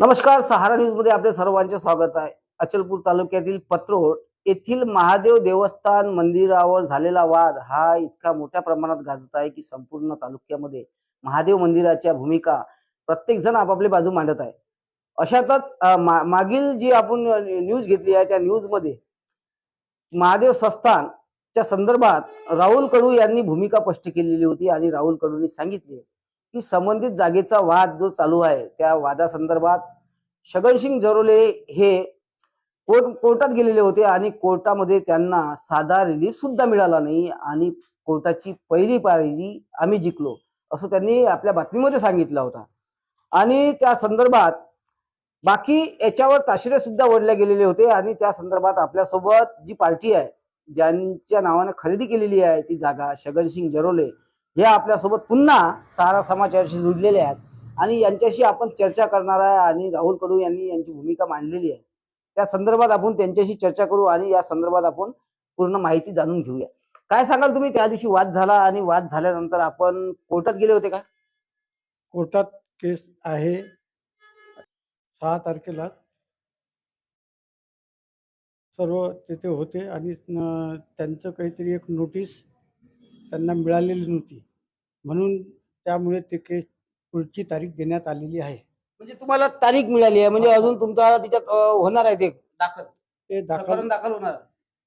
नमस्कार सहारा न्यूजमध्ये आपले सर्वांचे स्वागत आहे. अचलपूर तालुक्यातील पत्रोड येथील महादेव देवस्थान मंदिरावर झालेला वाद हा इतका मोठ्या प्रमाणात गाजत आहे की संपूर्ण तालुक्यामध्ये महादेव मंदिराच्या भूमिका प्रत्येक जण आपापली बाजू मांडत आहे. अशातच मा- मागील जी आपण न्यूज घेतली आहे त्या न्यूजमध्ये महादेव संस्थान च्या संदर्भात राहुल कडू यांनी भूमिका स्पष्ट केलेली होती आणि राहुल कडूंनी सांगितले की संबंधित जागेचा वाद जो चालू आहे त्या वादासंदर्भात छगनसिंग जरोले हे कोर्ट कोर्टात गेलेले होते आणि कोर्टामध्ये त्यांना साधा रिलीफ सुद्धा मिळाला नाही आणि कोर्टाची पहिली पायरी आम्ही जिंकलो असं त्यांनी आपल्या बातमीमध्ये सांगितला होता. आणि त्या संदर्भात बाकी याच्यावर ताशिरे सुद्धा ओढले गेलेले होते आणि त्या संदर्भात आपल्यासोबत जी पार्टी आहे ज्यांच्या नावानं खरेदी केलेली आहे ती जागा छगनसिंग जरोले हे आपल्यासोबत पुन्हा सारा समाचारशी जुडलेले आहेत. आणि यांच्याशी आपण चर्चा करणार आहे आणि राहुल कडू यांनी यांची भूमिका मांडलेली आहे. त्या संदर्भात आपण त्यांच्याशी चर्चा करू आणि या संदर्भात आपण पूर्ण माहिती जाणून घेऊया. काय सांगाल तुम्ही? त्या दिवशी वाद झाला आणि वाद झाल्यानंतर आपण कोर्टात गेले होते का? कोर्टात केस आहे. सहा तारखेला सर्व तिथे होते आणि त्यांचं काहीतरी एक नोटीस त्यांना मिळालेली नव्हती. म्हणून त्यामुळे ते केस पुढची तारीख देण्यात आलेली आहे. म्हणजे तुम्हाला तारीख मिळाली आहे. म्हणजे अजून तुमचा तिच्यात अं, होणार आहे ते दाखल. ते दाखल प्रकरण दाखल होणार.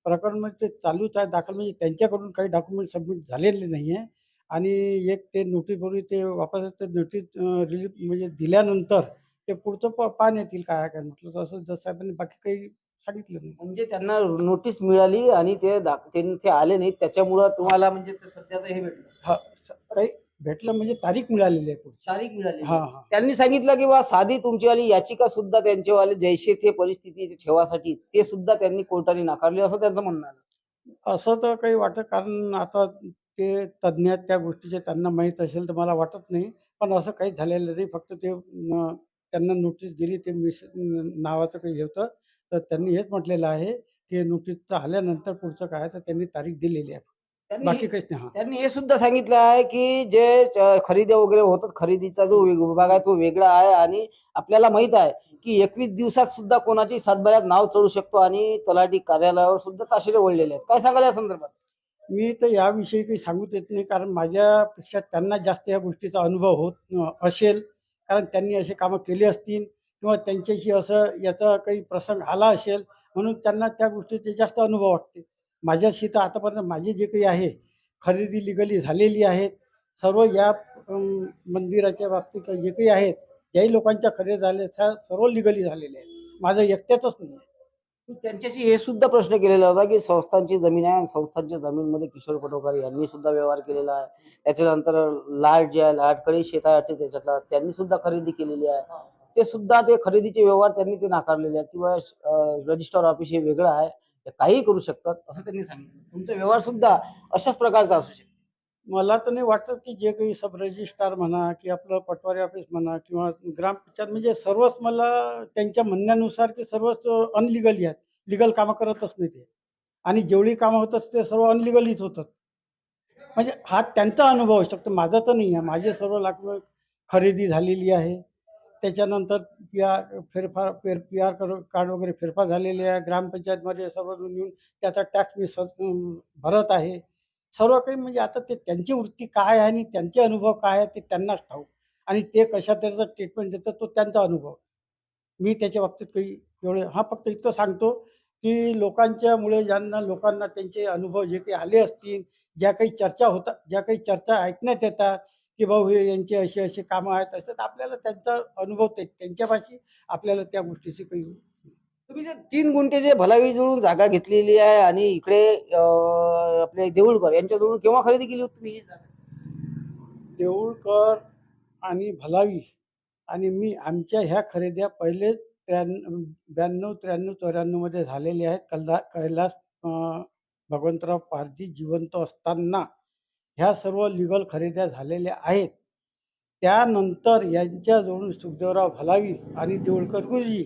प्रकरण म्हणजे ते चालूच आहे. दाखल म्हणजे त्यांच्याकडून काही डॉक्युमेंट सबमिट झालेले नाही आहे. आणि एक ते नोटीसवरून ते वापस ते नोटीस रिलीफ म्हणजे दिल्यानंतर ते पुढचं प पाहण्यात येतील काय काय म्हटलं तसं जसं साहेबांनी बाकी काही सांगितलं नाही. म्हणजे त्यांना नोटीस मिळाली आणि ते दाख- ते ते आले नाहीत. त्याच्यामुळं तुम्हाला म्हणजे ते सध्याचं हे भेटलं. हा स- काही भेटलं म्हणजे तारीख मिळालेली आहे पुढची. तारीख मिळाली हा हा. त्यांनी सांगितलं की बा साधी तुमचीवाली याचिका सुद्धा त्यांचेवाले जैसे ते परिस्थिती ठेवासाठी ते सुद्धा त्यांनी कोर्टाने नाकारली असं त्यांचं म्हणणं आहे असं तर काही वाटत कारण आता ते तज्ज्ञ आहेत त्या गोष्टीचे त्यांना माहीत असेल तर मला वाटत नाही. पण असं काही झालेलं नाही. फक्त ते न- त्यांना नोटीस गेली ते मिस नावाचं काही होतं. तर त्यांनी हेच म्हटलेलं आहे की नोटीस आल्यानंतर पुढचं काय तर त्यांनी तारीख दिलेली आहे. बाकी काहीच नाही हा. त्यांनी हे सुद्धा सांगितलं आहे की जे अं, खरेदी वगैरे होतात खरेदीचा जो वेग- विभाग आहे तो वेगळा आहे आणि आपल्याला माहीत आहे की एकवीस दिवसात सुद्धा कोणाची सातबाऱ्यात नाव चढू शकतो आणि तलाठी कार्यालयावर सुद्धा ताशिरे ओढलेले आहेत. काय सांगाल या संदर्भात? मी तर याविषयी काही सांगूच येत नाही कारण माझ्यापेक्षा त्यांना जास्त या गोष्टीचा अनुभव होत असेल कारण त्यांनी असे कामं केली असतील किंवा त्यांच्याशी असं याचा काही प्रसंग आला असेल म्हणून त्यांना त्या गोष्टीचे जास्त अनुभव वाटते. माझ्याशी तर आतापर्यंत माझे जे काही आहे खरेदी लिगली झालेली आहेत सर्व या मंदिराच्या बाबतीत जे काही आहेत त्याही लोकांच्या खरेदी झाल्या सर्व लिगली झालेल्या आहेत. माझं एकट्याचंच नाही आहे. त्यांच्याशी हे सुद्धा प्रश्न केलेला होता की संस्थांची जमीन आहे आणि संस्थांच्या जमीनमध्ये किशोर पटोकर यांनी सुद्धा व्यवहार केलेला आहे. त्याच्यानंतर लाट जे आहे लाटकडे शेता त्याच्यातला त्यांनी सुद्धा खरेदी केलेली आहे. ते सुद्धा ते खरेदीचे व्यवहार त्यांनी ते नाकारलेले आहेत. किंवा रजिस्टर ऑफिस हे वेगळं आहे ते काहीही करू शकतात असं त्यांनी सांगितलं. तुमचा व्यवहार सुद्धा अशाच प्रकारचा असू शकतो. मला तर नाही वाटत की जे काही सब रजिस्ट्रार म्हणा की आपलं पटवारी ऑफिस म्हणा किंवा ग्रामपंचायत म्हणजे सर्वच मला त्यांच्या म्हणण्यानुसार की सर्वच अनलिगली आहेत. लिगल कामं करतच नाही ते. आणि जेवढी कामं होतात ते सर्व अनलिगलीच होतात. म्हणजे हा त्यांचा अनुभव असू शकतो. माझा तर नाही आहे. माझे सर्व लाख खरेदी झालेली आहे. त्याच्यानंतर पी आर फेरफार फेर पी आर कार्ड वगैरे फेरफार झालेले आहे. ग्रामपंचायतमध्ये सर्व येऊन त्याचा टॅक्स मी स्व- भरत आहे. सर्व काही म्हणजे आता ते त्यांची वृत्ती काय आहे आणि त्यांचे अनुभव काय आहे ते त्यांनाच ठाऊक. आणि ते कशा तऱ्हेचं ट्रीटमेंट देतात तो त्यांचा अनुभव. मी त्याच्या बाबतीत काही एवढे हा फक्त इतकं सांगतो की लोकांच्यामुळे ज्यांना लोकांना त्यांचे अनुभव जे काही आले असतील ज्या काही चर्चा होतात ज्या काही चर्चा ऐकण्यात येतात की भाऊ हे यांचे असे असे कामं आहेत असं तर आपल्याला त्यांचा अनुभव ते त्यांच्यापाशी आपल्याला त्या गोष्टीची काही तुम्ही जे तीन गुंठे जे भलावी जुळून जागा घेतलेली आहे आणि इकडे आपले देऊळकर यांच्या जवळून केव्हा खरेदी केली होती तुम्ही? देऊळकर आणि भलावी आणि मी आमच्या ह्या खरेद्या पहिले त्र्याण्णव ब्याण्णव त्र्याण्णव चौऱ्याण्णवमध्ये झालेल्या आहेत कल्ला कैलास भगवंतराव पारधी जिवंत असताना ह्या सर्व लिगल खरेद्या झालेल्या आहेत. त्यानंतर यांच्याजवळून सुखदेवराव भलावी आणि देऊळकर गुरुजी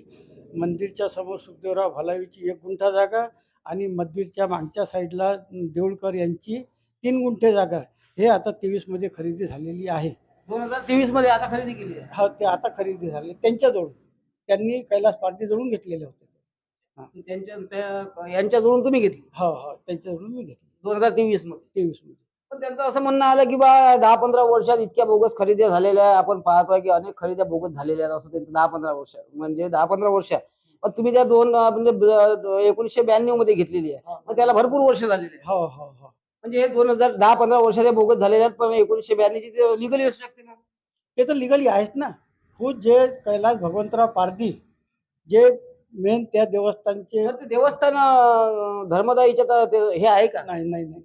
मंदिरच्या समोर सुखदेवराव भलावीची एक गुंठा जागा आणि मंदिरच्या मागच्या साईडला देऊळकर यांची तीन गुंठे जागा. हे आता तेवीसमध्ये खरेदी झालेली आहे. दोन हजार तेवीसमध्ये आता खरेदी केली आहे. हा ते आता खरेदी झाले. त्यांच्याजवळ त्यांनी कैलास पारधी जवळून घेतलेले होते. त्यांच्या त्या- यांच्याजवळून तुम्ही घेतली? हो हो. त्यांच्याजवळून मी घेतले. दोन हजार तेवीसमध्ये तेवीसमध्ये पण त्यांचं असं म्हणणं आलं की बा दहा पंधरा वर्षात इतक्या बोगस खरेदी झालेल्या आहे. आपण पाहतोय की अनेक खरेद्या बोगस झालेल्या आहेत असं त्यांचं दहा पंधरा वर्ष म्हणजे दहा पंधरा वर्ष. पण तुम्ही त्या दोन म्हणजे एकोणीसशे ब्याण्णवमध्ये घेतलेली आहे. मग त्याला भरपूर वर्ष झालेली आहे हो हो हो. म्हणजे हे दोन हजार दहा पंधरा वर्षाच्या बोगस झालेल्या आहेत पण एकोणीसशे ब्याण्णवची ते लिगली असू शकते ना? ते तर लिगली आहेच ना. खुद जे कैलास भगवंतराव पारधी जे मेन त्या देवस्थानचे देवस्थान धर्मदायीच्या हे आहे का? नाही नाही नाही.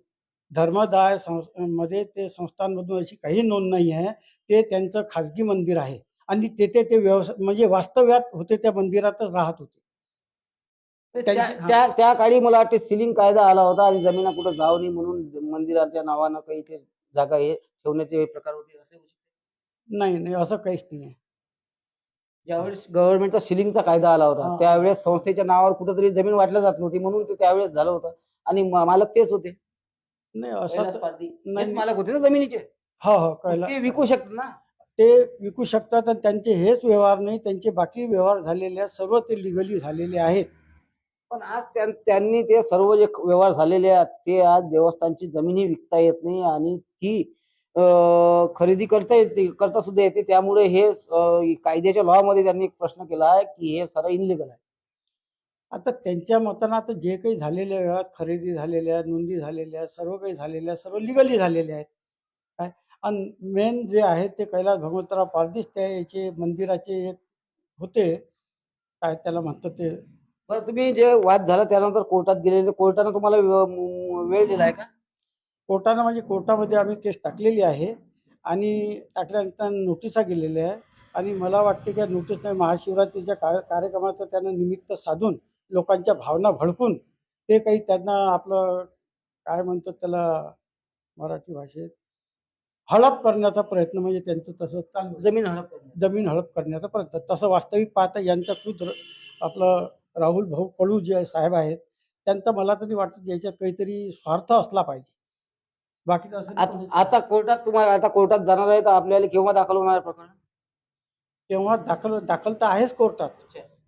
धर्मदायमध्ये ते संस्थांमधून अशी काही नोंद नाही आहे. ते त्यांचं खाजगी मंदिर आहे. आणि तेथे ते व्यवसाय म्हणजे वास्तव्यात होते त्या मंदिरातच राहत होते. त्या त्या- त्या काळी मला वाटते सिलिंग कायदा आला होता आणि जमिना कुठं जाऊ नये म्हणून मंदिराच्या नावानं काही ते जागा हे ठेवण्याचे प्रकार होते असे. नाही नाही असं काहीच नाही आहे. ज्यावेळेस गव्हर्नमेंटचा सिलिंगचा कायदा आला होता हा. त्यावेळेस संस्थेच्या नावावर कुठेतरी जमीन वाटल्या जात नव्हती म्हणून ते त्यावेळेस झालं होतं. आणि मा- मालक तेच होते. नाही असं कैलास. नाही. तेच मालक होते ना जमिनीचे हो हो कैला ते विकू शकतात ना ते विकू शकतात आणि त्यांचे हेच व्यवहार नाही त्यांचे बाकी व्यवहार झालेले आहेत सर्व ते लिगली झालेले आहेत पण आज त्यां- त्यांनी ते सर्व जे व्यवहार झालेले आहेत ते आज देवस्थानची जमीनही विकता येत नाही आणि ती अं, खरेदी करता येते करता सुद्धा येते त्यामुळे हे अं, कायद्याच्या लॉ मध्ये त्यांनी एक प्रश्न केला आहे की हे सर्व इनलिगल आहे आता त्यांच्या मतानं आता जे काही झालेले व्यवहार खरेदी झालेल्या आहेत नोंदी झालेल्या सर्व काही झालेल्या सर्व लिगली झालेले आहेत. काय? आणि मेन जे आहे ते कैलास भगवंतराव पारधीच त्या याचे मंदिराचे एक होते. काय त्याला म्हणतात ते? बरं तुम्ही जे वाद झाला त्यानंतर कोर्टात गेलेले कोर्टानं तुम्हाला वेळ दिलाय का? कोर्टानं म्हणजे कोर्टामध्ये आम्ही केस टाकलेली आहे आणि टाकल्यानंतर नोटिसा गेलेल्या आहे आणि मला वाटते की नोटीसने महाशिवरात्रीच्या कार्य कार्यक्रमाचं त्यानं निमित्त साधून लोकांच्या भावना भडकून ते काही त्यांना आपलं काय म्हणतात त्याला मराठी भाषेत हडप करण्याचा प्रयत्न म्हणजे त्यांचं तसं चालू. जमीन करणं. जमीन हडप करण्याचा प्रयत्न तसं वास्तविक पाहता यांच्या खुद र- आपलं राहुल भाऊ पळू जे साहेब आहेत त्यांचा मला तरी वाटतं याच्यात काहीतरी स्वार्थ असला पाहिजे बाकीचं असं आता कोर्टात तुम्हाला आता कोर्टात जाणार आहे तर आपल्याला केव्हा दाखल होणार प्रकरण तेव्हा दाखल दाखल तर आहेच कोर्टात.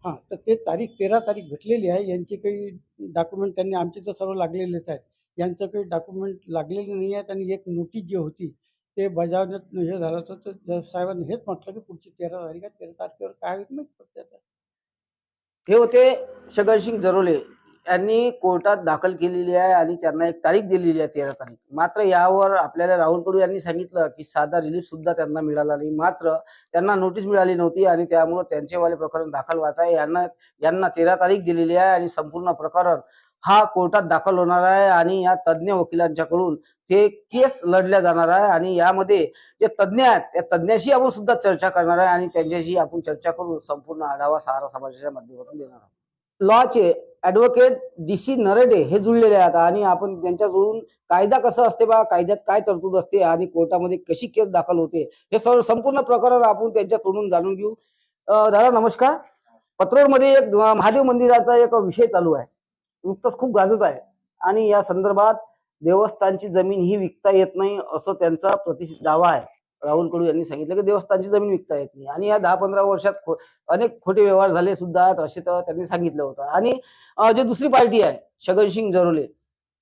हां तर ते तारीख तेरा तारीख भेटलेली आहे. यांची काही डॉक्युमेंट त्यांनी आमचे तर सर्व लागलेलेच आहेत. यांचं काही डॉक्युमेंट लागलेले नाही आहेत आणि एक नोटीस जी होती ते बजावण्यात हे झालं होतं. तर साहेबांनी हेच म्हटलं की पुढची तेरा तारीख आहे तेरा तारखेवर काय होईल माहीत पडते आता. हे होते शगनसिंग जरोले. यांनी कोर्टात दाखल केलेली आहे आणि त्यांना एक तारीख दिलेली आहे तेरा तारीख. मात्र यावर आपल्याला राहुल कडू यांनी सांगितलं की साधा रिलीफ सुद्धा त्यांना मिळाला नाही. मात्र त्यांना नोटीस मिळाली नव्हती आणि त्यामुळे त्यांचेवाले प्रकरण दाखल व्हायचं आहे. यांना यांना तेरा तारीख दिलेली आहे आणि संपूर्ण प्रकरण हा कोर्टात दाखल होणार आहे आणि या तज्ज्ञ वकिलांच्याकडून ते केस लढल्या जाणार आहे आणि यामध्ये जे तज्ज्ञ आहेत त्या तज्ज्ञाशी आपण सुद्धा चर्चा करणार आहे आणि त्यांच्याशी आपण चर्चा करून संपूर्ण आढावा सहारा समाजाच्या माध्यमातून देणार आहोत. लॉचे ऍडव्होकेट डी सी नरेडे हे जुळलेले आहेत आणि आपण त्यांच्याजवळून कायदा कसं असते बा कायद्यात काय तरतूद असते आणि कोर्टामध्ये कशी केस दाखल होते हे सर्व संपूर्ण प्रकरण आपण त्यांच्या तोंडून जाणून घेऊ. दादा नमस्कार. पत्रोडमध्ये एक महादेव मंदिराचा एक विषय चालू आहे. नुकतंच खूप गाजत आहे आणि या संदर्भात देवस्थानची जमीन ही विकता येत नाही असं त्यांचा प्रतिष्ठित दावा आहे. राहुल कडू यांनी सांगितलं की देवस्थानची जमीन विकता येत नाही. आणि या दहा पंधरा वर्षात खो- अनेक खोटे व्यवहार झाले सुद्धा असे तर त्यांनी सांगितलं होतं. आणि जे दुसरी पार्टी आहे छगनसिंग जरोले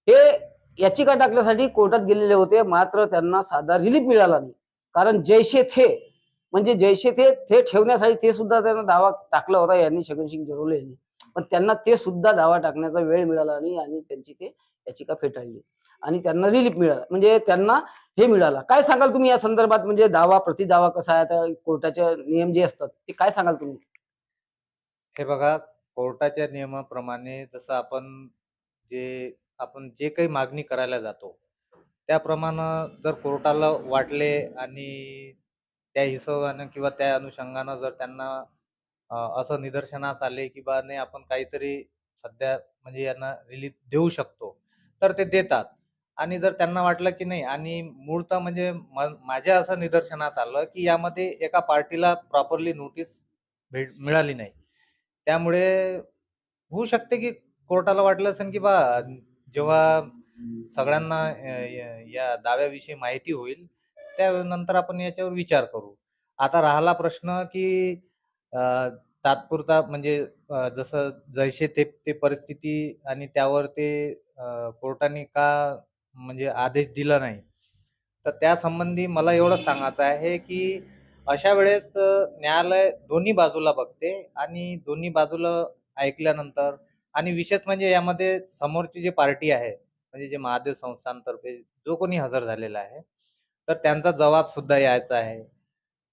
हे याचिका टाकण्यासाठी कोर्टात गेलेले होते. मात्र त्यांना साधा रिलीफ मिळाला नाही. कारण जैसे थे म्हणजे जैसे थे ते ठेवण्यासाठी ते सुद्धा त्यांना दावा टाकला होता यांनी छगनसिंग जरोले यांनी. पण त्यांना ते सुद्धा दावा टाकण्याचा वेळ मिळाला नाही आणि त्यांची ते याचिका फेटाळली. आणि त्यांना रिलीफ मिळाला. म्हणजे त्यांना हे मिळाला. काय सांगाल तुम्ही या संदर्भात? म्हणजे दावा प्रतिदावा कसा आहे? आता कोर्टाचे नियम जे असतात ते काय सांगाल तुम्ही? हे बघा कोर्टाच्या नियमाप्रमाणे जसं आपण जे आपण जे काही मागणी करायला जातो त्याप्रमाणे जर कोर्टाला वाटले आणि त्या हिशोबानं किंवा त्या अनुषंगानं जर त्यांना असं निदर्शनास आले की बा नाही आपण काहीतरी सध्या म्हणजे यांना रिलीफ देऊ शकतो तर ते देतात. आणि जर त्यांना वाटलं की नाही आणि मूळतः म्हणजे म- माझ्या असं निदर्शनास आलं की यामध्ये एका पार्टीला प्रॉपरली नोटीस भेट मिळाली नाही. त्यामुळे होऊ शकते की कोर्टाला वाटलं असेल की बा जेव्हा सगळ्यांना या दाव्याविषयी माहिती होईल त्यानंतर आपण याच्यावर विचार करू. आता राहिला प्रश्न की तात्पुरता म्हणजे जसं जैसे ते ते परिस्थिती आणि त्यावर ते कोर्टाने का म्हणजे आदेश दिला नाही. तर त्यासंबंधी मला एवढं सांगायचं आहे की अशा वेळेस न्यायालय दोन्ही बाजूला बघते आणि दोन्ही बाजूला ऐकल्यानंतर आणि विशेष म्हणजे यामध्ये समोरची जी पार्टी आहे म्हणजे जे महादेव संस्थांतर्फे जो कोणी हजर झालेला आहे तर त्यांचा जबाब सुद्धा यायचा आहे.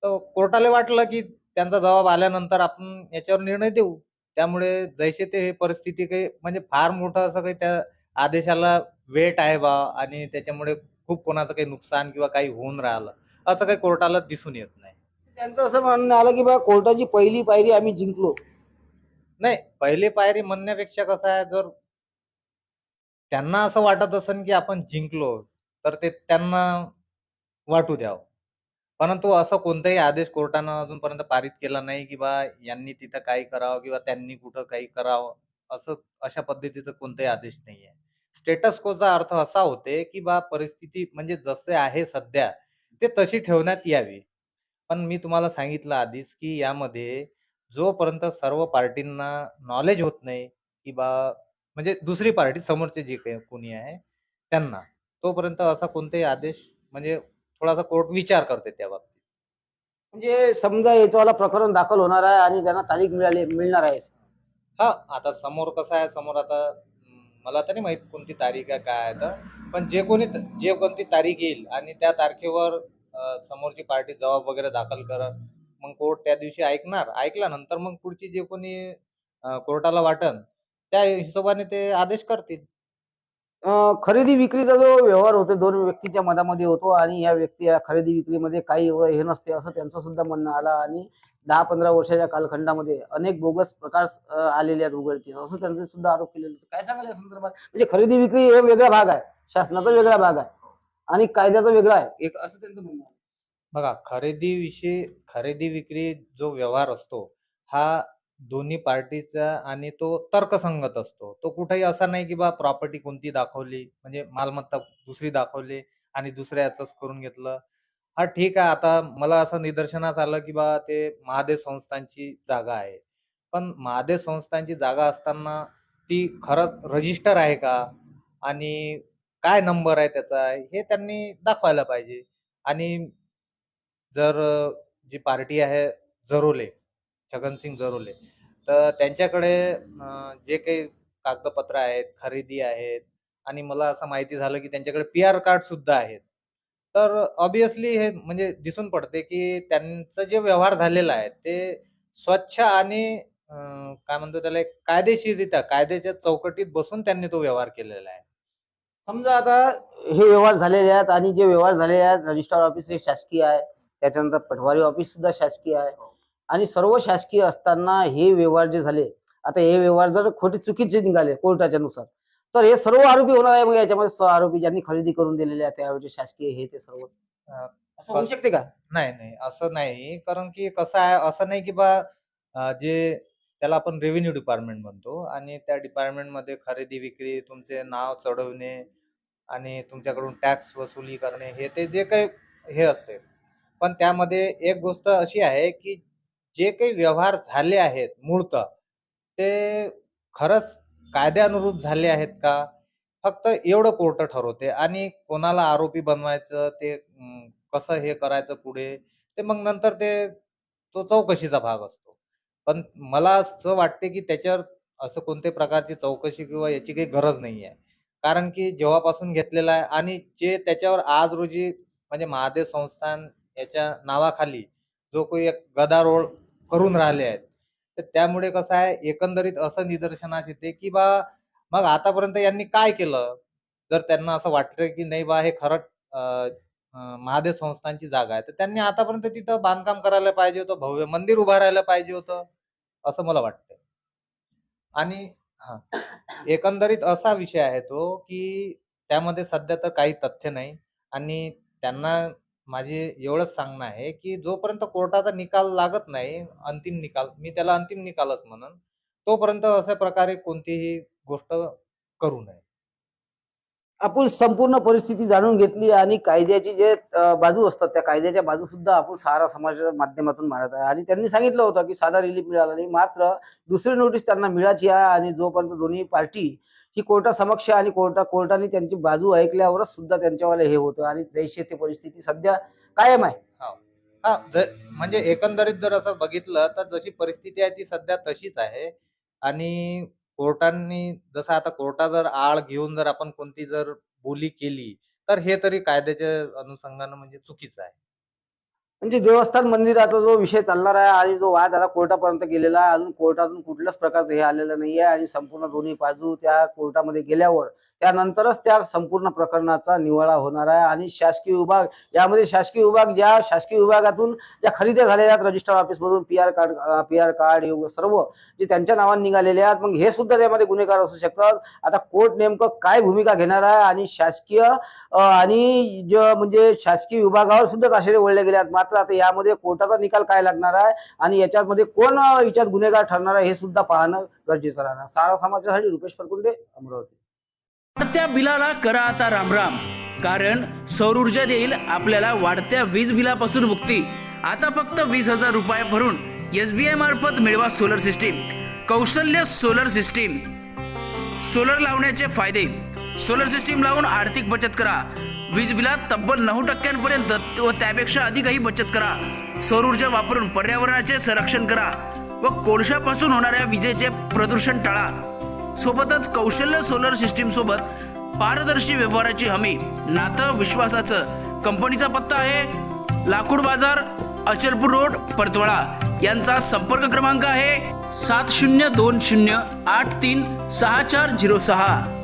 तर कोर्टाला वाटलं की त्यांचा जबाब आल्यानंतर आपण याच्यावर निर्णय देऊ. त्यामुळे जैसे ते हे परिस्थिती काही म्हणजे फार मोठं असं काही त्या आदेशाला वेट आहे बा आणि त्याच्यामुळे खूप कोणाचं काही नुकसान किंवा काही होऊन राहिलं असं काही कोर्टाला दिसून येत नाही. त्यांचं असं म्हणणं आलं की बा कोर्टाची पहिली पायरी आम्ही जिंकलो. नाही पहिली पायरी म्हणण्यापेक्षा कसं आहे जर त्यांना असं वाटत असेल की आपण जिंकलो तर ते त्यांना वाटू द्यावं. परंतु असं कोणताही आदेश कोर्टानं अजूनपर्यंत पारित केला नाही की बा यांनी तिथं काही करावं किंवा त्यांनी कुठं काही करावं असं अशा पद्धतीचं कोणताही आदेश नाही आहे स्टेटस कोचा अर्थ असा होते की बा परिस्थिती म्हणजे जसे आहे सध्या ते तशी ठेवण्यात यावी. पण मी तुम्हाला सांगितलं आधीच की यामध्ये जोपर्यंत सर्व पार्टींना नॉलेज होत नाही की बा म्हणजे दुसरी पार्टी समोरचे जे काही कोणी आहे त्यांना तोपर्यंत असा कोणताही आदेश म्हणजे थोडासा कोर्ट विचार करते त्या बाबतीत. म्हणजे समजा याच्यावाला प्रकरण दाखल होणार आहे आणि त्यांना तारीख मिळाली मिळणार आहे. हा आता समोर कसं आहे समोर आता मला आता नाही माहीत कोणती तारीख आहे काय आहे तर. पण जे कोणी जे कोणती तारीख येईल आणि त्या तारखेवर समोरची पार्टी जबाब वगैरे दाखल करत मग कोर्ट त्या दिवशी ऐकणार. ऐकल्यानंतर मग पुढची जे कोणी कोर्टाला वाटन त्या हिशोबाने ते आदेश करतील. अं, खरेदी विक्रीचा जो व्यवहार होतो दोन व्यक्तीच्या मधामध्ये होतो आणि या व्यक्ती या खरेदी विक्रीमध्ये काही एवढं हे नसते असं त्यांचं सुद्धा म्हणणं आलं आणि दहा पंधरा वर्षाच्या कालखंडामध्ये अनेक बोगस प्रकार आलेले आहेत उघडकीस. असं त्यांचे सुद्धा आरोप केलेले होते. काय सांगाल या संदर्भात? म्हणजे खरेदी विक्री हे वेगळा भाग आहे. शासनाचा वेगळा भाग आहे. आणि कायद्याचा वेगळा आहे. एक असं त्यांचं म्हणणं आहे. बघा खरेदी विषयी खरेदी विक्री जो व्यवहार असतो हा दोन्ही पार्टीचा आणि तो तर्कसंगत असतो. तो कुठेही असा नाही की बा प्रॉपर्टी कोणती दाखवली म्हणजे मालमत्ता दुसरी दाखवली आणि दुसऱ्या याच करून घेतलं. हा ठीक आहे. आता मला असं निदर्शनास आलं की बा ते महादेव संस्थांची जागा आहे. पण महादेव संस्थांची जागा असताना ती खरंच रजिस्टर आहे का? आणि काय नंबर आहे त्याचा? हे त्यांनी दाखवायला पाहिजे. आणि जर जी पार्टी आहे जरोले छगनसिंग जरोले तर त्यांच्याकडे जे काही कागदपत्र आहेत खरेदी आहेत आणि मला असं माहिती झालं की त्यांच्याकडे पी आर कार्ड सुद्धा आहेत. तर ऑब्विसली हे म्हणजे दिसून पडते की त्यांचं जे व्यवहार झालेला आहे ते स्वच्छ आणि काय म्हणतो त्याला एक कायदेशीररित्या कायद्याच्या चौकटीत बसून त्यांनी तो व्यवहार केलेला आहे. समजा आता हे व्यवहार झालेले आहेत आणि जे व्यवहार झालेले आहेत रजिस्ट्रार ऑफिस हे शासकीय आहे त्याच्यानंतर पटवारी ऑफिस सुद्धा शासकीय आहे. आणि सर्व शासकीय असताना हे व्यवहार जे झाले आता हे व्यवहार जर खोटे चुकीचे निघाले कोर्टाच्या नुसार तर हे सर्व आरोपी होणार आहे मग याच्यामध्ये. आरोपी ज्यांनी खरेदी करून दिलेले आहे त्यावेळेचे शासकीय हे ते सर्व. असं होऊ शकते का? नाही नाही. असं नाही. कारण की कसं आहे असं नाही की बा जे त्याला आपण रेव्हेन्यू डिपार्टमेंट म्हणतो आणि त्या डिपार्टमेंटमध्ये खरेदी विक्री तुमचे नाव चढवणे आणि तुमच्याकडून टॅक्स वसुली करणे हे ते जे काही हे असते. पण त्यामध्ये एक गोष्ट अशी आहे की जे काही व्यवहार झाले आहेत मूळतः ते खरंच कायद्यानुरूप झाले आहेत का? फक्त एवढं कोर्ट ठरवते. आणि कोणाला आरोपी बनवायचं ते कसं हे करायचं पुढे ते मग नंतर ते तो चौकशीचा भाग असतो. पण मला असं वाटते की त्याच्यावर असं कोणत्याही प्रकारची चौकशी किंवा याची काही गरज नाही आहे कारण की जेव्हापासून घेतलेला आहे आणि जे त्याच्यावर आज रोजी म्हणजे महादेव संस्थान याच्या नावाखाली जो काही एक गदारोळ करून राहिले आहेत तर त्यामुळे कसं आहे एकंदरीत असं निदर्शनास येते की बा मग आतापर्यंत यांनी काय केलं? जर त्यांना असं वाटलं की नाही बा हे खरं महादेव संस्थांची जागा आहे तर त्यांनी आतापर्यंत तिथं बांधकाम करायला पाहिजे होतं भव्य मंदिर उभारायला पाहिजे होतं असं मला वाटतं आणि हा एकंदरीत असा विषय आहे तो की त्यामध्ये सध्या तर काही तथ्य नाही आणि त्यांना माझे एवढंच सांगणं आहे की जोपर्यंत कोर्टाचा निकाल लागत नाही अंतिम निकाल मी त्याला अंतिम निकालच म्हणन तोपर्यंत अशा प्रकारे कोणतीही गोष्ट करू नये. आपण संपूर्ण परिस्थिती जाणून घेतली आणि कायद्याची जे बाजू असतात त्या कायद्याच्या बाजू सुद्धा आपण सारा समाजाच्या माध्यमातून मानत आहे. आणि त्यांनी सांगितलं होतं की साधा रिलीफ मिळाला नाही मात्र दुसरी नोटीस त्यांना मिळायची आहे आणि जोपर्यंत दोन्ही पार्टी ही कोर्टासमक्ष आणि कोर्टा कोर्टाने त्यांची बाजू ऐकल्यावरच सुद्धा त्यांच्यावाले हे होतं आणि जैसे ते परिस्थिती सध्या कायम आहे. हो. हा. म्हणजे एकंदरीत जर असं बघितलं तर जशी परिस्थिती आहे ती सध्या तशीच आहे. आणि कोर्टांनी जसं आता कोर्टा जर आळ घेऊन जर आपण कोणती जर बोली केली तर हे तरी कायद्याच्या अनुषंगानं म्हणजे चुकीचं आहे. म्हणजे देवस्थान मंदिराचा जो विषय चालणार आहे आणि जो वाद आता कोर्टापर्यंत गेलेला आहे अजून कोर्टातून कुठल्याच प्रकारचं हे आलेलं नाही आहे आणि संपूर्ण दोन्ही बाजू त्या कोर्टामध्ये गेल्यावर त्यानंतरच त्या संपूर्ण प्रकरणाचा निवाळा होणार आहे. आणि शासकीय विभाग यामध्ये शासकीय विभाग ज्या शासकीय विभागातून ज्या खरेदी झालेल्या आहेत रजिस्टर ऑफिसमधून P R card P R card हे सर्व जे त्यांच्या नावाने निघालेले आहेत मग हे सुद्धा त्यामध्ये गुन्हेगार असू शकतात. आता कोर्ट नेमकं काय भूमिका घेणार आहे? आणि शासकीय आणि ज म्हणजे शासकीय विभागावर सुद्धा ताशेरे ओढले गेले आहेत. मात्र आता यामध्ये कोर्टाचा निकाल काय लागणार आहे? आणि याच्यामध्ये कोण याच्यात गुन्हेगार ठरणार आहे? हे सुद्धा पाहणं गरजेचं राहणार. सारा समाजासाठी रुपेश परकुंडे अमरावती. वाढत्या बिलाला करा आता रामराम. कारण सौर ऊर्जा देईल आपल्याला वाढत्या वीज बिलापासून मुक्ती. आता फक्त वीस हजार रुपये भरून एस बी आय मार्फत मिळवा सोलर सिस्टीम. कौशल्य सोलर सिस्टीम. सोलर लावण्याचे फायदे. सोलर सिस्टीम लावून आर्थिक बचत करा. वीज बिलात तब्बल नऊ टक्क्यांपर्यंत व त्यापेक्षा अधिकही बचत करा. सौर ऊर्जा वापरून पर्यावरणाचे संरक्षण करा व कोळशापासून होणाऱ्या विजेचे प्रदूषण टाळा. सोबतच कौशल्य सोलर सिस्टीम सोबत पारदर्शी व्यवहाराची हमी. नातं विश्वासाचं. कंपनीचा पत्ता आहे लाकूड बाजार अचलपूर रोड परतवाडा यांचा संपर्क क्रमांक आहे सात शून्य दोन शून्य आठ तीन सहा चार झिरो सहा.